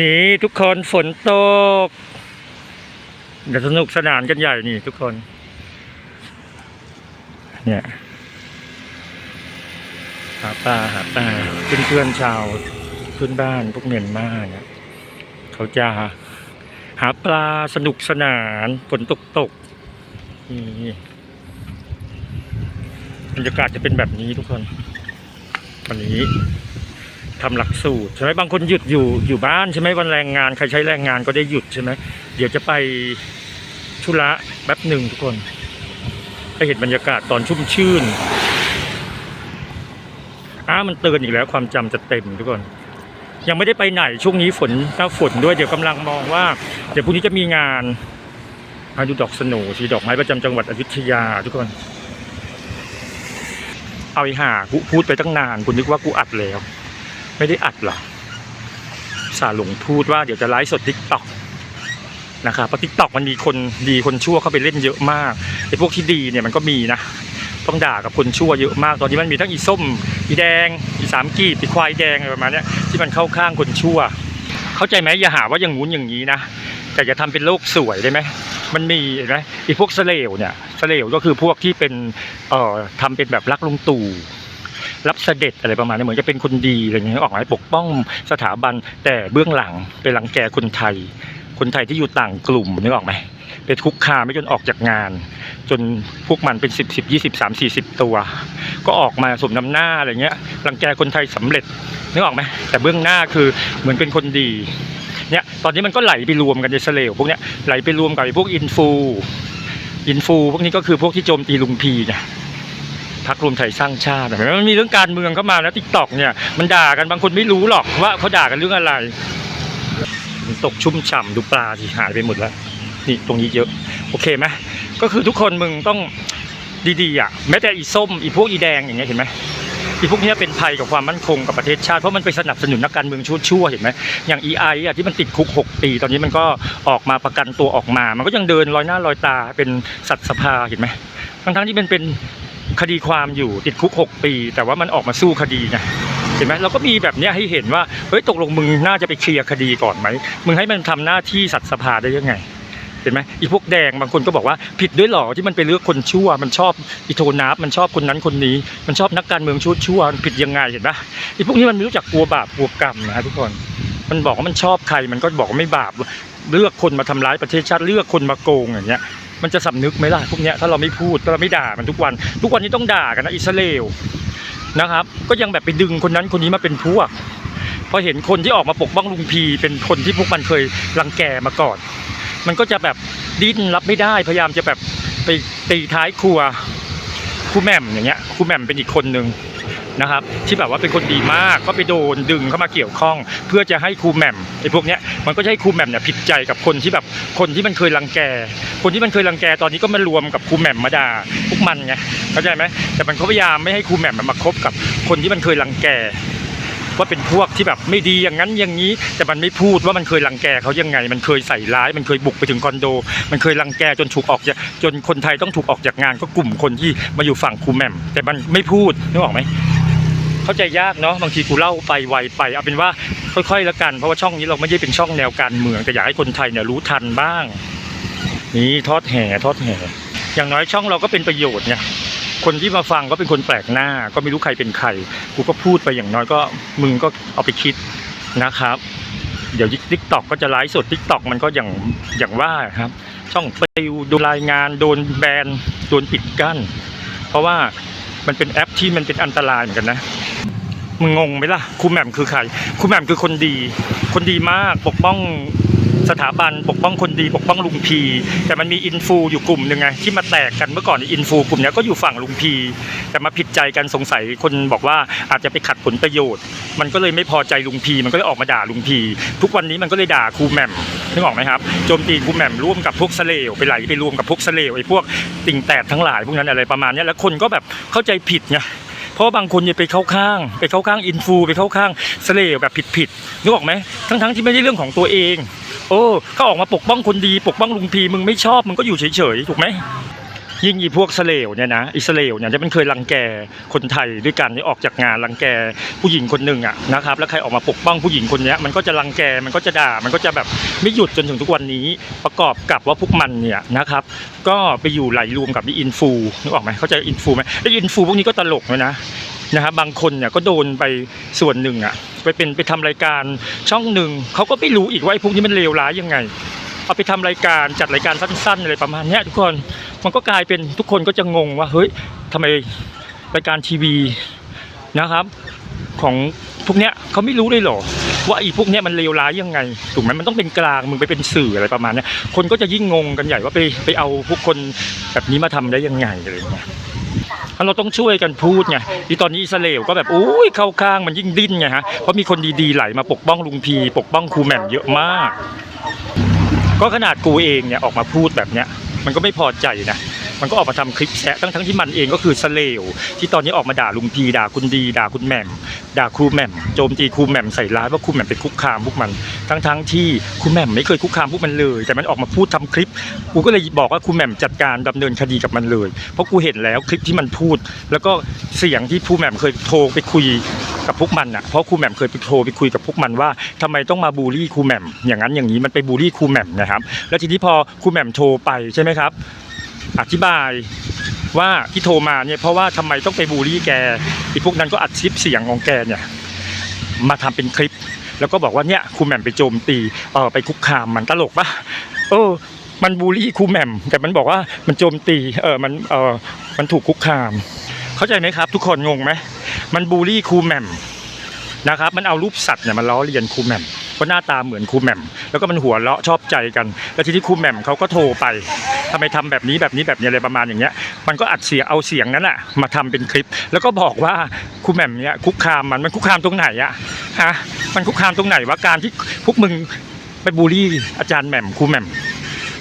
นี่ทุกคนฝนตก เดี๋ยวสนุกสนานกันใหญ่นี่ทุกคน เนี่ยหาปลาหาปลาเพื่อนเพื่อนๆชาวเพื่อนบ้านพวกเมียนมาเนี่ยเขาจะหาปลาสนุกสนานฝนตกตกนี่บรรยากาศจะเป็นแบบนี้ทุกคน วันนี้ ทำหลักสูตรใช่ไหมบางคนหยุดอยู่อยู่บ้านใช่ไหมวันแรงงานใครใช้แรงงานก็ได้หยุดใช่ไหมเดี๋ยวจะไปธุระแป๊บหนึ่งทุกคนไปเห็นบรรยากาศตอนชุ่มชื่นอ้ามันเตือนอีกแล้วความจำจะเต็มทุกคนยังไม่ได้ไปไหนช่วงนี้ฝนหน้าฝนด้วยเดี๋ยวกำลังมองว่า เดี๋ยวพรุ่งนี้จะมีงานมาดูดอกสโหนสีดอกไม้ประจำจังหวัดอยุธยาทุกคน เอาอ้ห่ากูพูดไปตั้งนานคุณนึกว่ากูอัดแล้ว ไม่ได้อัดหรอสาหลงพูดว่าเดี๋ยวจะไลฟ์สดทิกตอกนะครับเพราะทิกตอกมันมีคนดีคนชั่วเข้าไปเล่นเยอะมากไอ้พวกที่ดีเนี่ยมันก็มีนะต้องด่ากับคนชั่วเยอะมาก ตอนนี้มันมีทั้งอีส้ม อีแดง อีสามกีบอีควายแดงอะไรประมาณนี้ที่มันเข้าข้างคนชั่ว เข้าใจไหมอย่าหาว่าอย่างงู้นอย่างนี้นะแต่จะทำเป็นโลกสวยได้ไหมมันมีเห็นไหมไอีพวกเสลวเนี่ยเสลวก็คือพวกที่เป็นเอ่อทำเป็นแบบรักลุงตู่ รับเสด็จอะไรประมาณนี้เหมือนจะเป็นคนดีอะไรเงี้ยออกมาปกป้องสถาบัน แต่เบื้องหลังเป็นรังแกคนไทย คนไทยที่อยู่ต่างกลุ่มนึกออกไหมเป็นคุกคามไม่จนออกจากงาน จนพวกมันเป็นสิบสิบยี่สิบสามสี่สิบตัว ก็ออกมาสมน้ำหน้าอะไรเงี้ยรังแกคนไทยสำเร็จนึกออกไหมแต่เบื้องหน้าคือเหมือนเป็นคนดีเนี่ยตอนนี้มันก็ไหลไปรวมกันในเสลวพวกเนี้ยไหลไปรวมกับพวกอินฟูอินฟูพวกนี้ก็คือพวกที่โจมตีลุงพีไง พักรวมไทยสร้างชาติมันมีเรื่องการเมืองเข้ามาแล้วทิกตอกเนี่ยมันด่ากันบางคนไม่รู้หรอกว่าเขาด่ากันเรื่องอะไรมันตกชุ่มฉ่ำดูปลาที่หายไปหมดแล้วนี่ตรงนี้เยอะ โอเคไหมก็คือทุกคนมึงต้องดีๆอะแม้แต่อีส้มอีพวกอีแดงอย่างเงี้ยเห็นไหมอีพวกเนี้ยเป็นภัยกับความมั่นคงกับประเทศชาติเพราะมันไปสนับสนุนนักการเมืองชั่วๆเห็นไหมอย่างอีไออะที่มันติดคุก 6 ปี ตอนนี้มันก็ออกมาประกันตัวออกมา มันก็ยังเดินลอยหน้าลอยตาเป็นสัตว์สภาเห็นไหมทั้งๆที่มันเป็น คดีความอยู่ติดคุก 6 ปี แต่ว่ามันออกมาสู้คดีไงเห็นไหมเราก็มีแบบเนี้ยให้เห็นว่าเฮ้ยตกลงมึงน่าจะไปเคลียร์คดีก่อนไหมมึงให้มันทำหน้าที่สัตว์สภาได้ยังไงเห็นไหมอีพวกแดงบางคนก็บอกว่าผิดด้วยหรอที่มันไปเลือกคนชั่ว มันชอบอีโทนับมันชอบคนนั้นคนนี้ มันชอบนักการเมืองชั่วชั่วผิดยังไงเห็นปะอีพวกนี้มันไม่รู้จักกลัวบาปกลัวกรรมนะทุกคนมันบอกว่ามันชอบใครมันก็บอกว่าไม่บาปเลือกคนมาทำร้ายประเทศชาติเลือกคนมาโกงอย่างเงี้ย มันจะสำนึกไหมล่ะพวกเนี้ยถ้าเราไม่พูดถ้าเราไม่ด่ามันทุกวัน ทุกวันนี้ต้องด่ากันนะอิสราเอลนะครับ ก็ยังแบบไปดึงคนนั้นคนนี้มาเป็นพวกพอเห็นคนที่ออกมาปกป้องลุงพีเป็นคนที่พวกมันเคยรังแกมาก่อน มันก็จะแบบดิ้นรับไม่ได้พยายามจะแบบไปตีท้ายครัวครูแหม่มอย่างเงี้ยครูแหม่มเป็นอีกคนหนึ่ง นะครับ ที่แบบว่าเป็นคนดีมากก็ไปโดนดึงเข้ามาเกี่ยวข้อง เพื่อจะให้ครูแหม่มไอ้พวกเนี้ยมันก็จะให้ครูแหม่มเนี่ยผิดใจกับคนที่แบบคนที่มันเคยรังแก คนที่มันเคยรังแกตอนนี้ก็มารวมกับครูแหม่มมาด่าพวกมันไงเข้าใจไหมแต่มันก็พยายามไม่ให้ครูแหม่มมันมาคบกับคนที่มันเคยรังแกว่าเป็นพวกที่แบบไม่ดีอย่างนั้นอย่างนี้ แต่มันไม่พูดว่ามันเคยรังแกเขายังไง มันเคยใส่ร้าย มันเคยบุกไปถึงคอนโด มันเคยรังแกจนถูกออกจากจนคนไทยต้องถูกออกจากงานก็กลุ่มคนที่มาอยู่ฝั่งครูแหม่มแต่มันไม่พูดนึกออกไหม เข้าใจยากเนาะบางทีกูเล่าไปไวไปเอาเป็นว่าค่อยๆแล้วกัน เพราะว่าช่องนี้เราไม่ได้เป็นช่องแนวการเมืองแต่อยากให้คนไทยเนี่ยรู้ทันบ้าง นี่ทอดแห่ทอดแห่อย่างน้อยช่องเราก็เป็นประโยชน์เนี่ยคนที่มาฟังก็เป็นคนแปลกหน้า ก็ไม่รู้ใครเป็นใครกูก็พูดไปอย่างน้อยก็มึงก็เอาไปคิดนะครับ เดี๋ยวทิกตอกก็จะไลฟ์สดทิกตอกมันก็อย่างอย่างว่าครับ ช่องปิวโดนรายงานโดนแบนโดนปิดกั้น เพราะว่ามันเป็นแอปที่มันเป็นอันตรายเหมือนกันนะ มึงงงไหมล่ะครูแหม่มคือใครครูแหม่มคือคนดี คนดีมากปกป้องสถาบันปกป้องคนดีปกป้องลุงพี แต่มันมีอินฟูอยู่กลุ่มหนึ่งไงที่มาแตกกันเมื่อก่อนอินฟูกลุ่มนี้ก็อยู่ฝั่งลุงพี แต่มาผิดใจกันสงสัยคนบอกว่าอาจจะไปขัดผลประโยชน์ มันก็เลยไม่พอใจลุงพี มันก็เลยออกมาด่าลุงพี ทุกวันนี้มันก็เลยด่าครูแหม่มนึกออกไหมครับโจมตีครูแหม่มร่วมกับพวกสเลวไปไหลไปรวมกับพวกสเลวไอ้พวกติ่งแตกทั้งหลายพวกนั้นอะไรประมาณนี้แล้วคนก็แบบเข้าใจผิดไง เพราะบางคนเนี่ยไปเข้าข้าง ไปเข้าข้างอินฟูไปเข้าข้างเสเลวแบบผิดๆนึกออกไหมทั้งๆที่ไม่ใช่เรื่องของตัวเอง โอ้เขาออกมาปกป้องคนดี ปกป้องลุงพีมึงไม่ชอบมึงก็อยู่เฉยๆถูกไหม ยิ่งอีพวกสเลวเนี่ยนะอิสเอลเนี่ยจะมันเคยรังแกคนไทยด้วยกันที่ออกจากงานรังแกผู้หญิงคนหนึ่งอะนะครับแล้วใครออกมาปกป้องผู้หญิงคนนี้มันก็จะรังแกมันก็จะด่ามันก็จะแบบไม่หยุดจนถึงทุกวันนี้ประกอบกับว่าพวกมันเนี่ยนะครับก็ไปอยู่ไหลรวมกับอินฟูนึกออกไหมเขาใจอินฟูไหมไอ้อินฟูพวกนี้ก็ตลกเลยนะนะครับบางคนเนี่ยก็โดนไปส่วนหนึ่งอะไปเป็นไปทำรายการช่องหนึ่งเขาก็ไม่รู้อีกว่าไอ้พวกนี้มันเลวร้ายยังไงเอาไปทำรายการจัดรายการสั้นๆอะไรประมาณนี้ทุกคน มันก็กลายเป็นทุกคนก็จะงงว่าเฮ้ยทำไมรายการทีวีนะครับ ของพวกเนี้ยเขาไม่รู้เลยหรอว่าไอ้พวกเนี้ยมันเลวร้ายยังไงถูกไหมมันต้องเป็นกลางมึงไปเป็นสื่ออะไรประมาณนี้คนก็จะยิ่งงงกันใหญ่ว่าไปไปเอาพวกคนแบบนี้มาทำได้ยังไงอะไรอย่างเงี้ยเราต้องช่วยกันพูดไงที่ตอนนี้อิสราเอลก็แบบอุ้ยเข้าข้างมันยิ่งดิ้นไงฮะเพราะมีคนดีๆไหลมาปกป้องลุงพี ปกป้องครูแหม่มเยอะมาก ก็ขนาดกูเองเนี่ยออกมาพูดแบบเนี้ย มันก็ไม่พอใจนะ มันก็ออกมาทำคลิปแซะทั้งทั้งที่มันเองก็คือสเลวที่ตอนนี้ออกมาด่าลุงพีด่าคุณดีด่าคุณแหม่มด่าครูแหม่มโจมตีครูแหม่มใส่ร้ายว่าครูแหม่มเป็นคุกคามพวกมัน ทั้งทั้งที่ครูแหม่มไม่เคยคุกคามพวกมันเลย แต่มันออกมาพูดทำคลิปกูก็เลยบอกว่าครูแหม่มจัดการดำเนินคดีกับมันเลย เพราะกูเห็นแล้วคลิปที่มันพูด แล้วก็เสียงที่ครูแหม่มเคยโทรไปคุยกับพวกมันอะเพราะครูแหม่มเคยไปโทรไปคุยกับพวกมันว่าทำไมต้องมาบูลลี่ครูแหม่มอย่างนั้นอย่างนี้มันไปบูลลี่ครูแหม่มนะครับ แล้วทีนี้พอครูแหม่มโทรไปใช่ไหมครับ อธิบายว่าที่โทรมาเนี่ยเพราะว่าทำไมต้องไปบูลลี่แกอีพวกนั้นก็อัดคลิปเสียงของแกเนี่ยมาทำเป็นคลิป แล้วก็บอกว่าเนี่ยครูแหม่มไปโจมตีเออไปคุกคามมันตลกปะเออ มันบูลลี่ครูแหม่มแต่มันบอกว่ามันโจมตีเออมันเออมันถูกคุกคาม เข้าใจไหมครับ ทุกคนงงไหมมันบูลลี่ครูแหม่มนะครับ มันเอารูปสัตว์เนี่ยมาล้อเลียนครูแหม่ม ก็หน้าตาเหมือนครูแหม่มแล้วก็มันหัวเราะชอบใจกัน แล้วทีนี้ครูแหม่มเขาก็โทรไปทำไมทำแบบนี้แบบนี้แบบนี้อะไรประมาณอย่างเงี้ย มันก็อัดเสียงเอาเสียงนั้นอะมาทำเป็นคลิป แล้วก็บอกว่าครูแหม่มเนี่ยคุกคามมันมันคุกคามตรงไหนอะฮะมันคุกคามตรงไหนว่าการที่พวกมึงไปบูลลี่อาจารย์แหม่มครูแหม่ม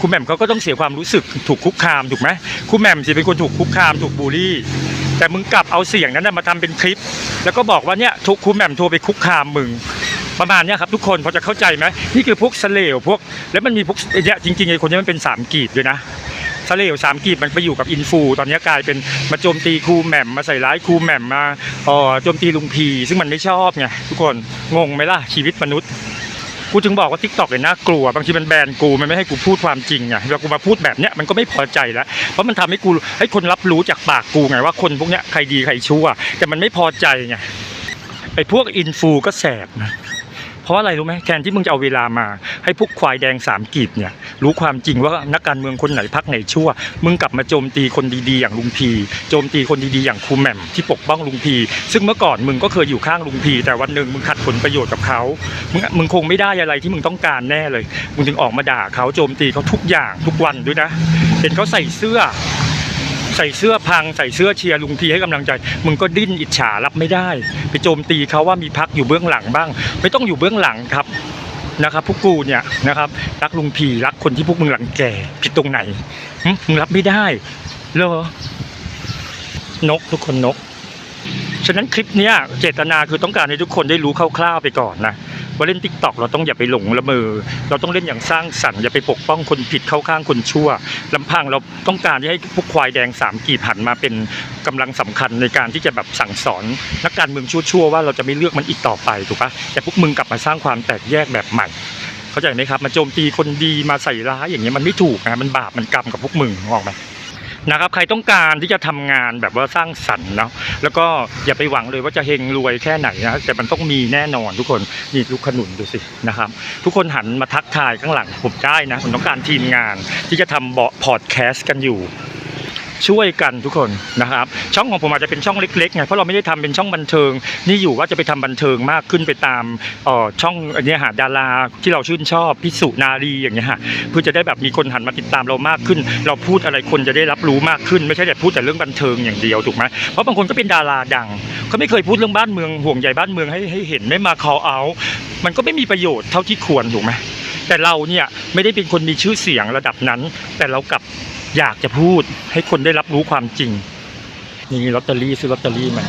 ครูแหม่มเขาก็ต้องเสียความรู้สึกถูกคุกคามถูกไหมครูแหม่มสิเป็นคนถูกคุกคามถูกบูลลี่ แต่มึงกลับเอาเสียงนั้นนะมาทำเป็นคลิป แล้วก็บอกว่าเนี่ยทุกครูแหม่มโทรไปคุกคามมึง ประมาณเนี้ยครับทุกคนพอจะเข้าใจไหมนี่คือพวกสเลวพวกแล้วมันมีพวกไอ้เนี่ยจริงๆไอ้คนนี้มันเป็นสามกีบด้วยนะสเลวสามกีบมันไปอยู่กับอินฟู ตอนนี้กลายเป็นมาโจมตีครูแหม่มมาใส่ร้ายครูแหม่มมาอ่อโจมตีลุงพี ซึ่งมันไม่ชอบไงทุกคนงงไหมล่ะชีวิตมนุษย์กูจึงบอกว่าทิกตอกเนี่ยน่ากลัวบางทีมันแบนกูมันไม่ให้กูพูดความจริงไงเวลากูมาพูดแบบเนี้ยมันก็ไม่พอใจแล้วเพราะมันทำให้กูให้คนรับรู้จากปากกูไงว่าคนพวกเนี้ยใครดีใครชั่ว แต่มันไม่พอใจไงไอ้พวกอินฟูก็แสบนะ เพราะอะไรรู้ไหมแทนที่มึงจะเอาเวลามา ให้พวกควายแดงสามกีบเนี่ยรู้ความจริงว่านักการเมืองคนไหนพักไหนชั่ว มึงกลับมาโจมตีคนดีๆ อย่างลุงพีโจมตีคนดีๆอย่างครูแหม่มที่ปกป้องลุงพี ซึ่งเมื่อก่อนมึงก็เคยอยู่ข้างลุงพี แต่วันหนึ่งมึงขัดผลประโยชน์กับเขามึงมึงคงไม่ได้อะไรที่มึงต้องการแน่เลย มึงถึงออกมาด่าเขาโจมตีเขาทุกอย่างทุกวันด้วยนะ เห็นเขาใส่เสื้อ ใส่เสื้อพังใส่เสื้อเชียร์ลุงพีให้กำลังใจ มึงก็ดิ้นอิจฉารับไม่ได้ ไปโจมตีเขาว่ามีพักอยู่เบื้องหลังบ้าง ไม่ต้องอยู่เบื้องหลังครับนะครับพวกกูเนี่ยนะครับรักลุงพีรักคนที่พวกมึงหลังแก่ผิดตรงไหนมึงรับไม่ได้เหรอนกทุกคนนก ฉะนั้นคลิปเนี้ยเจตนาคือต้องการให้ทุกคนได้รู้คร่าวๆไปก่อนนะ ว่าเล่นทิกตอกเราต้องอย่าไปหลงละเมอ เราต้องเล่นอย่างสร้างสรรค์อย่าไปปกป้องคนผิดเข้าข้างคนชั่วลำพังเราต้องการที่ให้พวกควายแดงสามกีบหันมาเป็นกำลังสำคัญในการที่จะแบบสั่งสอนนักการเมืองชั่วๆว่าเราจะไม่เลือกมันอีกต่อไปถูกปะแต่พวกมึงกลับมาสร้างความแตกแยกแบบใหม่เข้าใจไหมครับมาโจมตีคนดีมาใส่ร้ายอย่างเงี้ยมันไม่ถูกนะมันบาปมันกรรมกับพวกมึงออกไหม นะครับใครต้องการที่จะทำงานแบบว่าสร้างสรรค์เนาะแล้วก็อย่าไปหวังเลยว่าจะเฮงรวยแค่ไหนนะแต่มันต้องมีแน่นอนทุกคนนี่ลูกขนุนดูสินะครับ ทุกคนหันมาทักทายข้างหลังผมได้นะผมต้องการทีมงานที่จะทำเบาะพอดแคสต์กันอยู่ ช่วยกันทุกคนนะครับช่องของผมอาจจะเป็นช่องเล็กๆไงเพราะเราไม่ได้ทำเป็นช่องบันเทิง นี่อยู่ว่าจะไปทำบันเทิงมากขึ้นไปตามออช่องอันเนี้ยหาดาราที่เราชื่นชอบพิสุนารีอย่างเงี้ยฮะเพื่อจะได้แบบมีคนหันมาติดตามเรามากขึ้น เราพูดอะไรคนจะได้รับรู้มากขึ้น ไม่ใช่แต่พูดแต่เรื่องบันเทิงอย่างเดียวถูกไหมเพราะบางคนก็เป็นดาราดังเขาไม่เคยพูดเรื่องบ้านเมืองห่วงใยบ้านเมืองให้ให้เห็นไม่มา call out มันก็ไม่มีประโยชน์เท่าที่ควรถูกไหมแต่เราเนี่ยไม่ได้เป็นคนมีชื่อเสียงระดับนั้น แต่เรากลับ อยากจะพูดให้คนได้รับรู้ความจริง นี่ลอตเตอรี่ซื้อลอตเตอรี่มา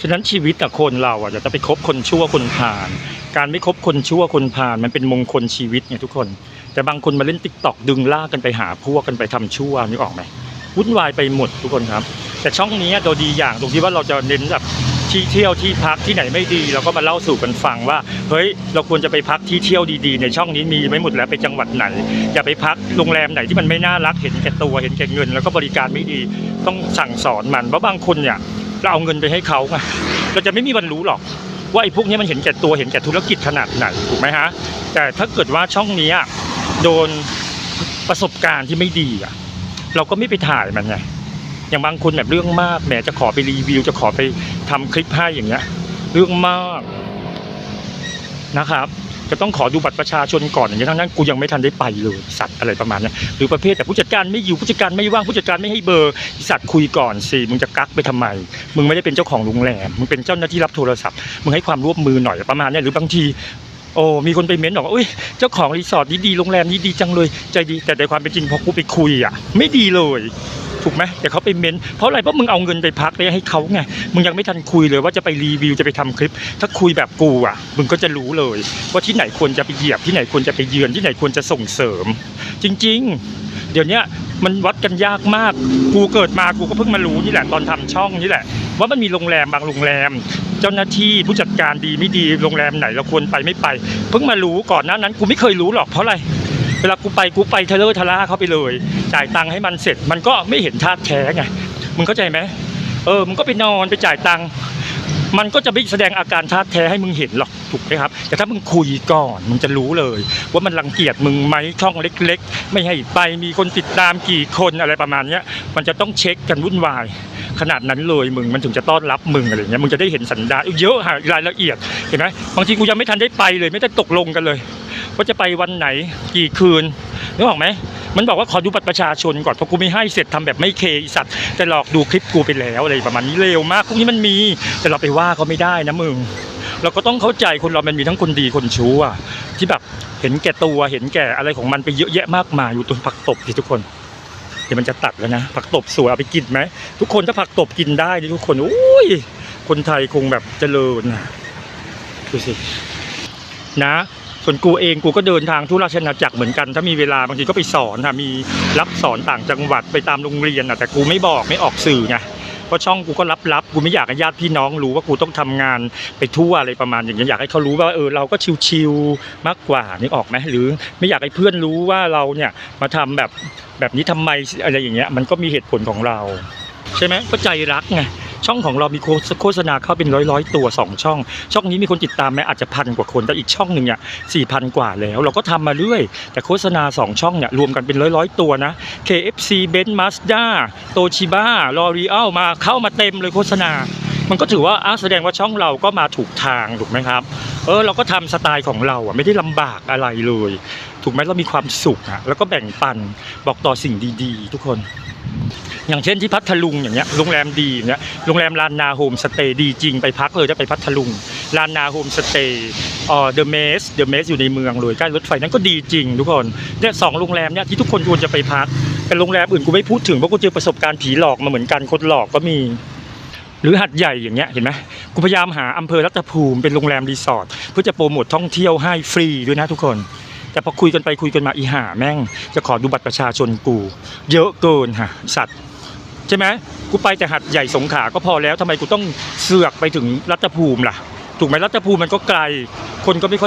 ฉะนั้นชีวิตอะคนเราอะจะไปคบคนชั่วคนผ่าน การไม่คบคนชั่วคนผ่าน มันเป็นมงคลชีวิตไงทุกคน แต่บางคนมาเล่นติ๊กตอกดึงลากกันไปหาพวกกันไปทำชั่วนึกออกไหมวุ่นวายไปหมดทุกคนครับ แต่ช่องนี้ตัวดีอย่างตรงที่ว่าเราจะเน้นแบบ ที่เที่ยวที่พักที่ไหนไม่ดีเราก็มาเล่าสู่กันฟังว่า เฮ้ยเราควรจะไปพักที่เที่ยวดีๆ ในช่องนี้มีไม่หมดแล้วไปจังหวัดไหน อย่าไปพักโรงแรมไหนที่มันไม่น่ารักเห็นแก่ตัวเห็นแก่เงิน แล้วก็บริการไม่ดีต้องสั่งสอนมันเพราะบางคนเนี่ยเราเอาเงินไปให้เขาไงเราจะไม่มีวันรู้หรอกว่าไอ้พวกนี้มันเห็นแก่ตัวเห็นแก่ธุรกิจขนาดไหนถูกไหมฮะแต่ถ้าเกิดว่าช่องนี้โดนประสบการณ์ที่ไม่ดีอะเราก็ไม่ไปถ่ายมันไงอย่างบางคนแบบเรื่องมากแหมจะขอไปรีวิว จะขอไป ทำคลิปให้อย่างเงี้ยเรื่องมากนะครับ จะต้องขอดูบัตรประชาชนก่อนอย่างเงี้ยทั้งนั้นกูยังไม่ทันได้ไปเลยสัตว์อะไรประมาณเนี้ยหรือประเภทแต่ผู้จัดการไม่อยู่ผู้จัดการไม่ว่างผู้จัดการไม่ให้เบอร์สัตว์คุยก่อนสิมึงจะกักไปทำไม มึงไม่ได้เป็นเจ้าของโรงแรมมึงเป็นเจ้าหน้าที่รับโทรศัพท์มึงให้ความร่วมมือหน่อยประมาณเนี้ยหรือบางทีโอ้มีคนไปเม้นบอกว่าอุ้ยเจ้าของรีสอร์ทนี้ดีโรงแรมนี้ดีจังเลยใจดีแต่ในความเป็นจริงพอกูไปคุยอะ ไม่ดีเลย ถูกไหมแต่เขาไปเม้นเพราะอะไรเพราะมึงเอาเงินไปพักไปให้เขาไงมึงยังไม่ทันคุยเลยว่าจะไปรีวิวจะไปทำคลิป ถ้าคุยแบบกูอะ มึงก็จะรู้เลย ว่าที่ไหนควรจะไปเหยียบที่ไหนควรจะไปเยือนที่ไหนควรจะส่งเสริม จริง ๆ เดี๋ยวนี้มันวัดกันยากมาก กูเกิดมากูก็เพิ่งมารู้นี่แหละตอนทำช่องนี่แหละ ว่ามันมีโรงแรมบางโรงแรม เจ้าหน้าที่ผู้จัดการดีไม่ดีโรงแรมไหนเราควรไปไม่ไป เพิ่งมารู้ก่อนหน้านั้นกูไม่เคยรู้หรอกเพราะอะไร เวลากูไปกูไปเทเลอร์ทะล่าเข้าไปเลย จ่ายตังค์ให้มันเสร็จ มันก็ไม่เห็นท่าแท้ไงมึงเข้าใจไหมเออมึงก็ไปนอนไปจ่ายตังค์มันก็จะไม่แสดงอาการท่าแท้ให้มึงเห็นหรอกถูกไหมครับ แต่ถ้ามึงคุยก่อนมึงจะรู้เลย ว่ามันรังเกียจมึงไหมช่องเล็ก ๆ ไม่ให้ไปมีคนติดตามกี่คนอะไรประมาณเนี้ย มันจะต้องเช็คกันวุ่นวาย ขนาดนั้นเลยมึงมันถึงจะต้อนรับมึงอะไรเงี้ยมึงจะได้เห็นสันดาเยอะหารายละเอียดเห็นไหมบางทีกูยังไม่ทันได้ไปเลย ไม่ได้ตกลงกันเลย ว่าจะไปวันไหนกี่คืนนึกออกไหมมันบอกว่าขอดูบัตรประชาชนก่อนเพราะกูไม่ให้เสร็จทำแบบไม่เคอีสัตว์แต่หลอกดูคลิปกูไปแล้วอะไรประมาณนี้เร็วมากพวกนี้มันมีแต่เราไปว่าเขาไม่ได้นะมึงเราก็ต้องเข้าใจคนเรามันมีทั้งคนดีคนชั่วที่แบบเห็นแก่ตัวเห็นแก่อะไรของมันไปเยอะแยะมากมายอยู่ตรงผักตบที่ทุกคนเดี๋ยวมันจะตัดแล้วนะผักตบสวยเอาไปกินไหมทุกคนถ้าผักตบกินได้นี่ทุกคนอุ้ยคนไทยคงแบบเจริญนะดูสินะ ส่วนกูเองกูก็เดินทางทุราชนาจักรเหมือนกัน ถ้ามีเวลาบางทีก็ไปสอนค่ะมีรับสอนต่างจังหวัดไปตามโรงเรียนอะแต่กูไม่บอกไม่ออกสื่อไงเพราะช่องกูก็รับรับๆ กูไม่อยากให้ญาติพี่น้องรู้ว่ากูต้องทำงานไปทั่วอะไรประมาณอย่างนี้อยากให้เขารู้ว่าเออเราก็ชิวๆมากกว่านึกออกไหมหรือไม่อยากให้เพื่อนรู้ว่าเราเนี่ยมาทำแบบแบบนี้ทำไมอะไรอย่างเงี้ยมันก็มีเหตุผลของเรา ใช่ไหมก็ใจรักไง ช่องของเรามีโฆษณาเข้าเป็นร้อยร้อยๆตัวสองช่อง ช่องนี้มีคนติดตามไหมอาจจะพันกว่าคนแต่อีกช่องหนึ่งเนี่ยสี่พันกว่าแล้ว เราก็ทำมาเรื่อยแต่โฆษณาสองช่องเนี่ยรวมกันเป็นร้อยร้อยๆ ตัวนะ KFC Benz Mazda Toshiba L'Oreal มาเข้ามาเต็มเลยโฆษณา มันก็ถือว่าอะแสดงว่าช่องเราก็มาถูกทางถูกไหมครับเออเราก็ทำสไตล์ของเราอะไม่ได้ลำบากอะไรเลย ถูกไหมเรามีความสุขอะแล้วก็แบ่งปันบอกต่อสิ่งดี ๆ ทุกคน อย่างเช่นที่พัทลุงอย่างเงี้ยโรงแรมดีอย่างเงี้ยโรงแรมลานนาโฮมสเตย์ดีจริงไปพักเลยจะไปพัทลุงลานนาโฮมสเตย์เอ่อเดอะเมสเดอะเมสอยู่ในเมืองเลยใกล้รถไฟนั้นก็ดีจริงทุกคนเนี่ยสองโรงแรมเนี่ยที่ทุกคนควรจะไปพักเป็นโรงแรมอื่นกูไม่พูดถึงเพราะกูเจอประสบการณ์ผีหลอกมาเหมือนกันคนหลอกก็มีหรือหัดใหญ่อย่างเงี้ยเห็นไหมกูพยายามหาอำเภอรัตภูมิเป็นโรงแรมรีสอร์ทเพื่อจะโปรโมทท่องเที่ยวให้ฟรีด้วยนะทุกคน แต่พอคุยกันไปคุยกันมาอีหาแม่ง จะขอดูบัตรประชาชนกู เยอะเกินฮะสัตว์ ใช่ไหมกูไปแต่หัดใหญ่สงขลาก็พอแล้วทำไมกูต้องเสือกไปถึงรัตภูมิล่ะ ถูกไหมรัตภูมิมันก็ไกล คนก็ไม่ค่อย